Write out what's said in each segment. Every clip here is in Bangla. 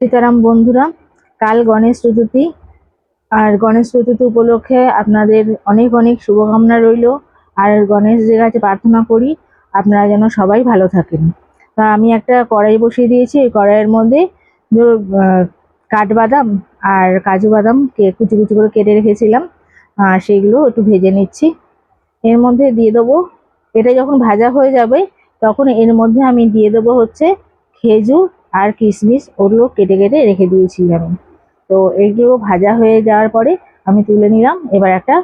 সীতারাম বন্ধুরা, কাল গণেশ চতুর্থী। আর গণেশ চতুর্থী উপলক্ষে আপনাদের অনেক অনেক শুভকামনা রইল। আর গণেশজির কাছে প্রার্থনা করি, আপনারা যেন সবাই ভালো থাকেন। তা আমি একটা কড়াই বসিয়ে দিয়েছি, ওই কড়াইয়ের মধ্যে কাঠবাদাম আর কাজু বাদাম কুচি কুচি করে কেটে রেখেছিলাম। সেগুলো একটু ভেজে নিচ্ছি। এর মধ্যে দিয়ে দেবো, এটা যখন ভাজা হয়ে যাবে, তখন এর মধ্যে আমি দিয়ে দেবো হচ্ছে খেজুর আর কিশমিশ ওগুলো কেটে কেটে রেখে দিয়েছি আমি। তো এইগুলো ভাজা হয়ে যাওয়ার পরে আমি তুলে নিলাম। এবার একটা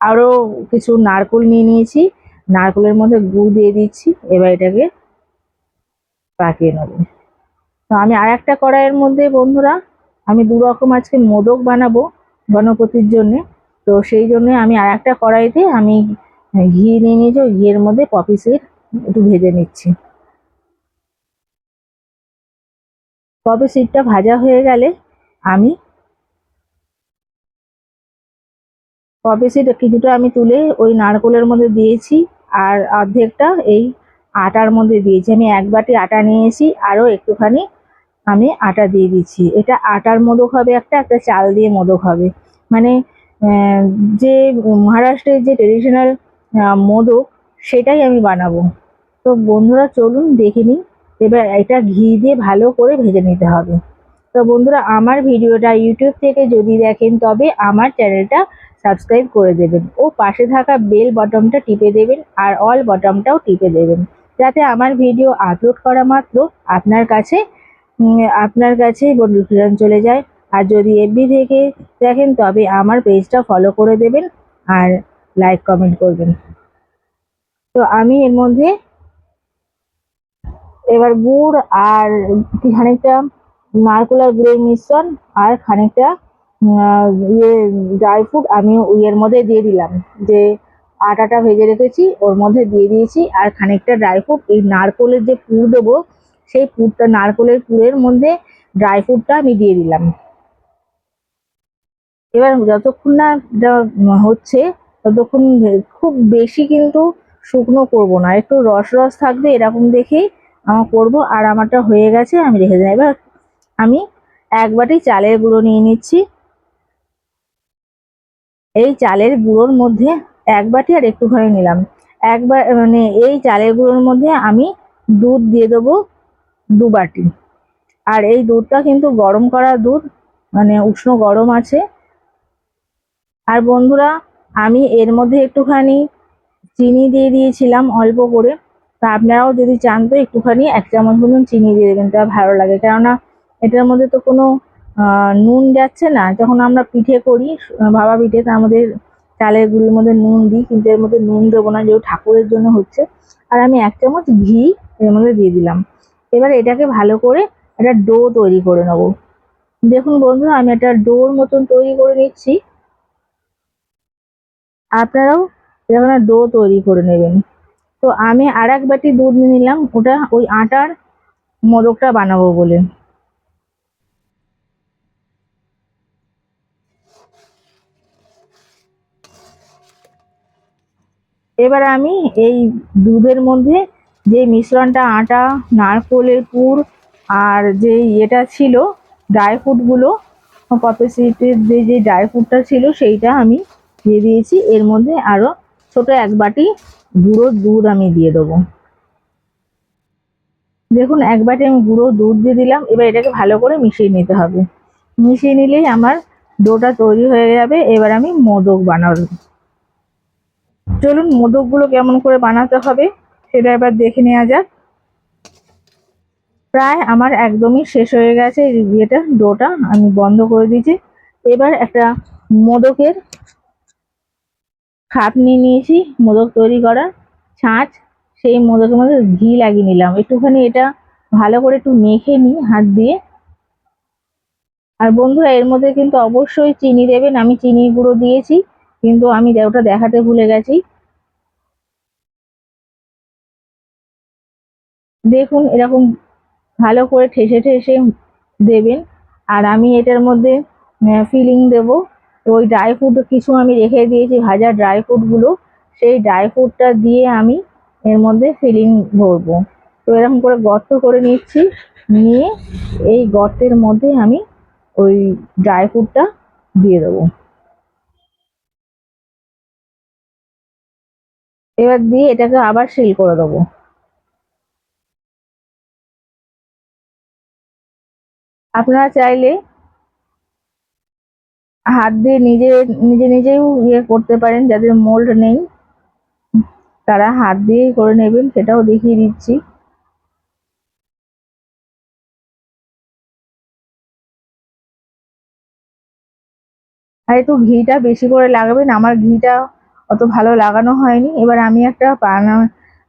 আরও কিছু নারকোল নিয়ে নিয়েছি। নারকোলের মধ্যে গুড় দিয়ে দিচ্ছি। এবার এটাকে পাকিয়ে নেব। তো আমি আর একটা কড়াইয়ের মধ্যে, বন্ধুরা, আমি দু রকম আজকে মোদক বানাবো গণপতির জন্যে। তো সেই জন্য আমি আর একটা কড়াইতে আমি ঘি নিয়ে নিয়েছি। ঘিয়ের মধ্যে পপি সিড একটু ভেজে নিচ্ছি। পপি সিডটা ভাজা হয়ে গেলে আমি পপি সিড কিছুটা আমি তুলে ওই নারকোলের মধ্যে দিয়েছি আর অর্ধেকটা এই আটার মধ্যে দিয়েছি। আমি এক বাটি আটা নিয়েছি, আরও একটুখানি আমি আটা দিয়ে দিচ্ছি। এটা আটার মোদক হবে একটা একটা চাল দিয়ে মোদক হবে। মানে যে মহারাষ্ট্রের যে ট্রেডিশনাল মোদক সেটাই আমি বানাবো। তো বন্ধুরা চলুন দেখে নিই এবার এটা ঘি দিয়ে ভালো করে ভেজে নিতে হবে। তো বন্ধুরা, আমার ভিডিওটা ইউটিউব থেকে যদি দেখেন, তবে আমার চ্যানেলটা সাবস্ক্রাইব করে দেবেন ও পাশে থাকা বেল বটনটা টিপে দেবেন আর অল বটনটাও টিপে দেবেন। যাতে আমার ভিডিও আপলোড করা মাত্র আপনার কাছে আপনার কাছে নোটিফিকেশন চলে যায়। আর যদি এফবি থেকে দেখেন, তবে আমার পেজটা ফলো করে দেবেন আর লাইক কমেন্ট করবেন। তো আমি এর মধ্যে এবার গুড় আর খানিকটা নারকেল আর গুড়ের মিশ্রণ আর খানিকটা ইয়ে ড্রাই ফ্রুট আমি ইয়ের মধ্যে দিয়ে দিলাম। যে আটাটা ভেজে রেখেছি, ওর মধ্যে দিয়ে দিয়েছি আর খানিকটা ড্রাই ফ্রুট এই নারকোলের যে পুর দেবো, সেই পুরটা নারকোলের পুরের মধ্যে ড্রাই ফ্রুটটা আমি দিয়ে দিলাম। এবার যতক্ষণ না হচ্ছে, ততক্ষণ খুব বেশি কিন্তু শুকনো করব না। একটু রস রস থাকবে এরকম দেখেই আমার করব। আর আমারটা হয়ে গেছে, আমি রেখে দিই এবার আমি এক বাটি চালের গুঁড়ো নিয়ে নিচ্ছি। এই চালের গুঁড়োর মধ্যে এক বাটি আর একটুখানি নিলাম। একবার মানে এই চালের গুঁড়োর মধ্যে আমি দুধ দিয়ে দেবো দু বাটি। আর এই দুধটা কিন্তু গরম করা দুধ মানে উষ্ণ গরম আছে। আর বন্ধুরা, আমি এর মধ্যে একটুখানি চিনি দিয়ে দিয়েছিলাম অল্প করে। তা আপনারাও যদি চান তো একটুখানি এক চামচ মতন চিনি দিয়ে দেবেন, তা ভালো লাগে। কেননা এটার মধ্যে তো কোনো নুন যাচ্ছে না। যখন আমরা পিঠে করি ভাপা পিঠে তার মধ্যে চালের গুঁড়ির মধ্যে নুন দিই, কিন্তু এর মধ্যে নুন দেবো না, যেহেতু ঠাকুরের জন্য হচ্ছে। আর আমি এক চামচ ঘি এর মধ্যে দিয়ে দিলাম। এবার এটাকে ভালো করে একটা ডো তৈরি করে নেব। দেখুন বন্ধুরা, আমি একটা ডোর মতন তৈরি করে নিচ্ছি। আপনারাও এরকম ডো তৈরি করে নেবেন। তো আমি আর এক বাটি দুধ নিলাম, ওটা ওই আটার মোদকটা বানাবো বলে। এবার আমি এই দুধের মধ্যে যে মিশ্রণটা, আটা, নারকোলের পুর আর যে ইয়েটা ছিল ড্রাই ফ্রুটগুলো কপি সিটের যে যে ড্রাই ফ্রুটটা ছিল, সেইটা আমি দিয়ে দিয়েছি। এর মধ্যে আরও ছোট এক বাটি গুঁড়ো দুধ আমি দিয়ে দেবো। দেখুন, এক আমি গুঁড়ো দুধ দিয়ে দিলাম। এবার এটাকে ভালো করে মিশিয়ে নিতে হবে। মিশিয়ে নিলেই আমার ডোটা তৈরি হয়ে যাবে। এবার আমি মোদক বানাবো। চলুন, মোদকগুলো কেমন করে বানাতে হবে সেটা এবার দেখে নেওয়া যাক। প্রায় আমার একদমই শেষ হয়ে গেছে ইয়েটা, ডোটা। আমি বন্ধ করে দিয়েছি। এবার একটা মোদকের খাপ নিয়ে নিয়েছি, মোদক তৈরি করা, ছাঁচ, সেই মোদকের মধ্যে ঘি লাগিয়ে নিলাম। একটুখানি এটা ভালো করে একটু মেখে নিই হাত দিয়ে। আর বন্ধুরা, এর মধ্যে কিন্তু অবশ্যই চিনি দেবেন, আমি চিনি গুঁড়ো দিয়েছি, কিন্তু আমি ওটা দেখাতে ভুলে গেছি। দেখুন, এরকম ভালো করে ঠেসে ঠেসে দেবেন। আর আমি এটার মধ্যে ফিলিং দেব। তো ওই ড্রাই ফ্রুট কিছু আমি রেখে দিয়েছি, ভাজা ড্রাই ফ্রুটগুলো সেই ড্রাই ফ্রুটটা দিয়ে আমি এর মধ্যে ফিলিং ভরবো। তো এরকম করে গর্ত করে নিচ্ছি, নিয়ে এই গর্তের মধ্যে আমি ওই ড্রাই ফ্রুটটা দিয়ে দেবো। এবার দিয়ে এটাকে আবার সিল করে দেবো। আপনারা চাইলে হাত দিয়ে নিজে নিজে নিজেও ইয়ে করতে পারেন, যাদের মোল্ড নেই, তারা হাত দিয়েই করে নেবেন, সেটাও দেখিয়ে দিচ্ছি। আর একটু ঘিটা বেশি করে লাগাবেন, আমার ঘিটা অত ভালো লাগানো হয়নি। এবার আমি একটা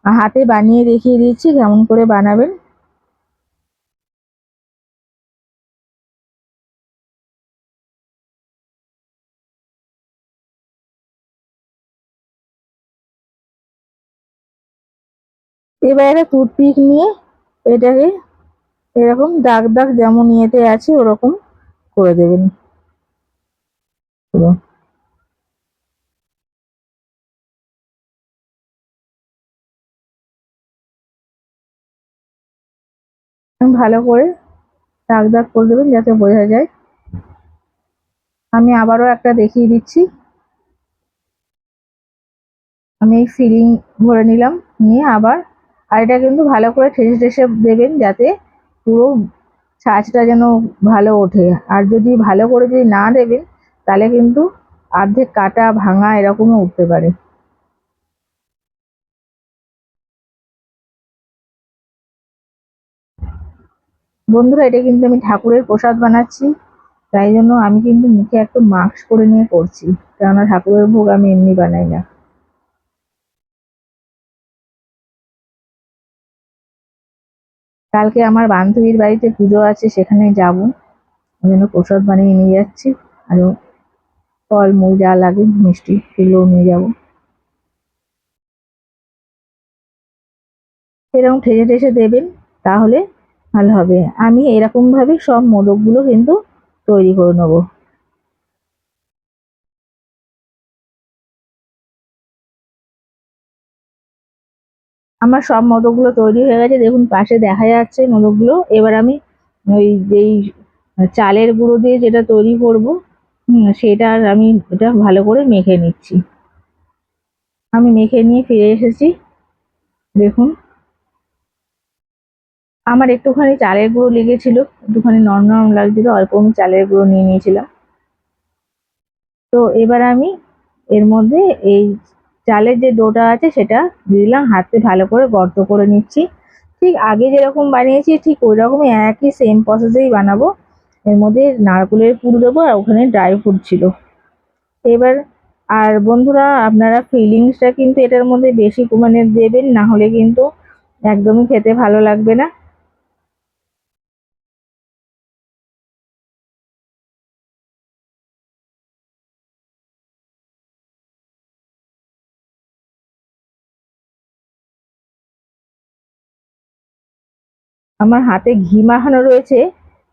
হাতে বানিয়ে দেখিয়ে দিচ্ছি, কেমন করে বানাবেন। এবার একটা টুথপিক নিয়ে এটাকে এরকম দাগ দাগ যেমন ইয়েতে আছে, ওরকম করে দেবেন। ভালো করে দাগ দাগ করে দেবেন যাতে বোঝা যায়। আমি আবারও একটা দেখিয়ে দিচ্ছি। আমি এই ফিলিং ভরে নিলাম, নিয়ে আবার আর এটা কিন্তু ভালো করে ঠেসে ঠেসে দেবেন যাতে পুরো ছাঁচটা যেন ভালো ওঠে। আর যদি ভালো করে যদি না দেবেন, তাহলে কিন্তু অর্ধেক কাটা ভাঙা এরকমও উঠতে পারে। বন্ধুরা, এটা কিন্তু আমি ঠাকুরের প্রসাদ বানাচ্ছি, তাই জন্য আমি কিন্তু মুখে একটু মাস্ক করে নিয়ে করছি কেননা ঠাকুরের ভোগ আমি এমনি বানাই না। কালকে আমার বান্ধবীর বাড়িতে পুজো আছে, সেখানে যাব। ওই জন্য প্রসাদ বানিয়ে নিয়ে যাচ্ছি। আরও ফলমূল যা লাগে, মিষ্টি সেগুলোও নিয়ে যাব। এরকম ঠেসে ঠেসে দেবেন, তাহলে ভালো হবে। আমি এরকমভাবে সব মোদকগুলো কিন্তু তৈরি করে নেব। আমার সব মোদকগুলো তৈরি হয়ে গেছে। দেখুন, পাশে দেখা যাচ্ছে মোদকগুলো এবার আমি ওই যেই চালের গুঁড়ো দিয়ে যেটা তৈরি করব সেটা আমি এটা ভালো করে মেখে নিচ্ছি। আমি মেখে নিয়ে ফিরে এসেছি। দেখুন। আমার একটুখানি চালের গুঁড়ো লেগেছিল, একটুখানি নরম নরম লাগছিল, অল্প আমি চালের গুঁড়ো নিয়ে নিয়েছিলাম। তো এবার আমি এর মধ্যে এই চালের যে ডোটা আছে সেটা দিলাম, হাতে ভালো করে গর্ত করে নিচ্ছি। ঠিক আগে যেরকম বানিয়েছি, ঠিক ওই রকমই একই সেম প্রসেসেই বানাবো। এর মধ্যে নারকেলের পুর দেবো আর ওখানে ড্রাই ফ্রুট ছিল। এবার আর বন্ধুরা, আপনারা ফিলিংসটা কিন্তু এটার মধ্যে বেশি মানে দেবেন, না হলে কিন্তু একদমই খেতে ভালো লাগবে না। আমার হাতে ঘি মাখানো রয়েছে,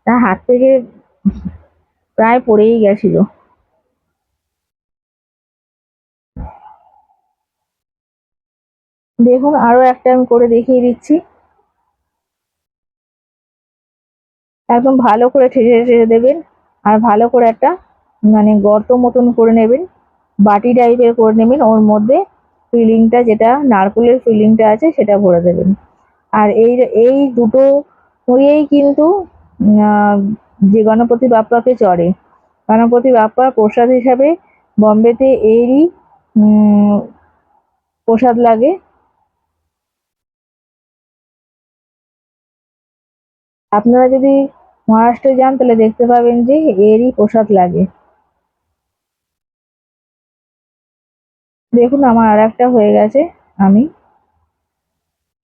তা হাত থেকে প্রায় পড়েই গেছিল। দেখুন, আরও একটা আমি করে দেখিয়ে দিচ্ছি। একদম ভালো করে ঠেসে ঠেসে দেবেন, আর ভালো করে একটা মানে গর্ত মতন করে নেবেন, বাটি টাইপের করে নেবেন। ওর মধ্যে ফিলিংটা যেটা, নারকেলের ফিলিংটা আছে, সেটা ভরে দেবেন। আর এই এই দুটো হয়েই কিন্তু যে গণপতি বাপ্পাকে চড়ে। গণপতি বাপ্পা প্রসাদ হিসাবে বম্বেতে এরই প্রসাদ লাগে। আপনারা যদি মহারাষ্ট্রে যান, তাহলে দেখতে পাবেন যে এরই প্রসাদ লাগে। দেখুন, আমার আর একটা হয়ে গেছে, আমি।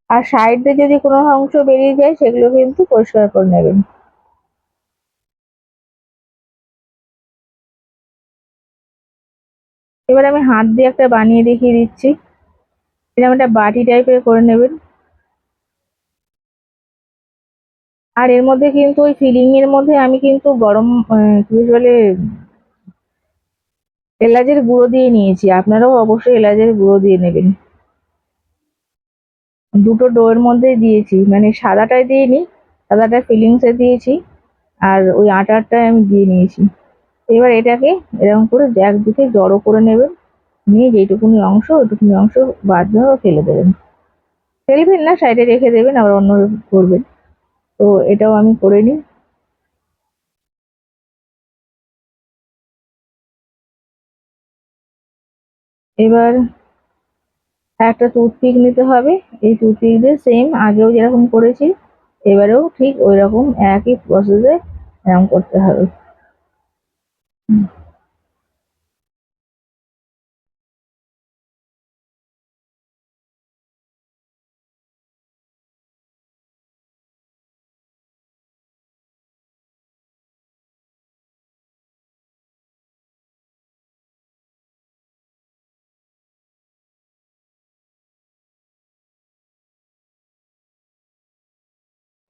আর সাইড দিয়ে যদি কোনো অংশ বেরিয়ে যায়, সেগুলো কিন্তু পরিষ্কার করে নেবেন। এবার আমি হাত দিয়ে একটা বানিয়ে দেখিয়ে দিচ্ছি। এরকম একটা বাটি টাইপের করে নেবেন। আর এর মধ্যে কিন্তু ওই ফিলিং এর মধ্যে আমি কিন্তু গরম কি বলে, এলাচের গুঁড়ো দিয়ে নিয়েছি। আপনারাও অবশ্যই এলাচের গুঁড়ো দিয়ে নেবেন। দুটো ডোয়ের মধ্যে দিয়েছি। মানে সাদাটায় দিইনি, সাদাটা ফিলিংসে দিয়েছি, আর ওই আটারটা আমি দিয়ে নিয়েছি। এবার এটাকে এরকম করে একদিকে জড়ো করে নেবেন, নিয়ে যেইটুকুনি অংশ ওইটুকুনি অংশ বাদ দিয়ে ফেলে দেবেন। ফেলবেন না, সাইডে রেখে দেবেন, আবার অন্য করবেন। তো এটাও আমি করে নিই। এবার একটা টুথপিক নিতে হবে। এই টুথপিক দিয়ে সেম আগেও যেরকম করেছি, এবারেও ঠিক ওই রকম একই প্রসেসে এরকম করতে হবে।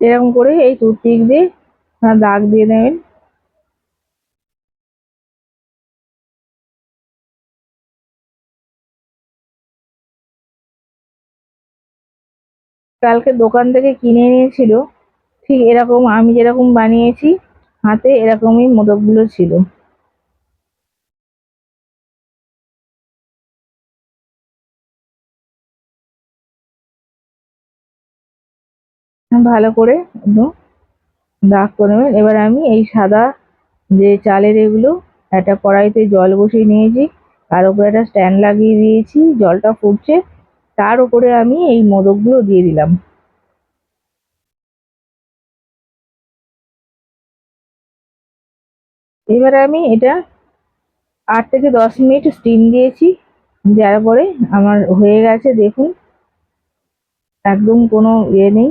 এরকম করে এই টুথপিক দিয়ে দাগ দিয়ে নেবেন। কালকে দোকান থেকে কিনে এনেছিল, ঠিক এরকম আমি যেরকম বানিয়েছি, হাতে এরকমই মোদকগুলো ছিল। ভালো করে দাগ করে নেবেন। এবার আমি এই সাদা যে চালের এগুলো, একটা কড়াইতে জল বসিয়ে নিয়েছি, তার উপরে একটা স্ট্যান্ড লাগিয়ে দিয়েছি, জলটা ফুটছে, তার উপরে আমি এই মোদকগুলো দিয়ে দিলাম। এবারে আমি এটা আট থেকে দশ মিনিট স্টিম দিয়েছি যার পরে আমার হয়ে গেছে, দেখুন, একদম কোনো ইয়ে নেই।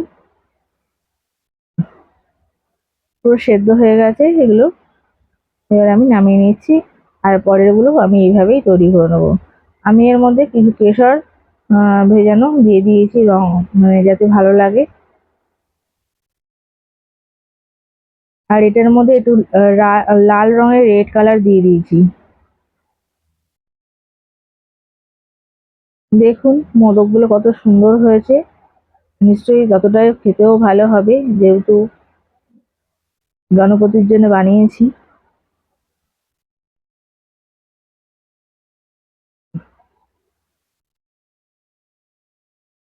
পুরো সেদ্ধ হয়ে গেছে এগুলো এবার আমি নামিয়ে নিচ্ছি, আর পরেরগুলো আমি এইভাবেই তৈরি করে নেব। আমি এর মধ্যে কিছু কেশর ভেজানো দিয়ে দিয়েছি রং মানে যাতে ভালো লাগে। আর এটার মধ্যে একটু লাল রঙের রেড কালার দিয়ে দিয়েছি। দেখুন, মোদকগুলো কত সুন্দর হয়েছে। নিশ্চয়ই ততটাই খেতেও ভালো হবে, যেহেতু গণপতির জন্য বানিয়েছি।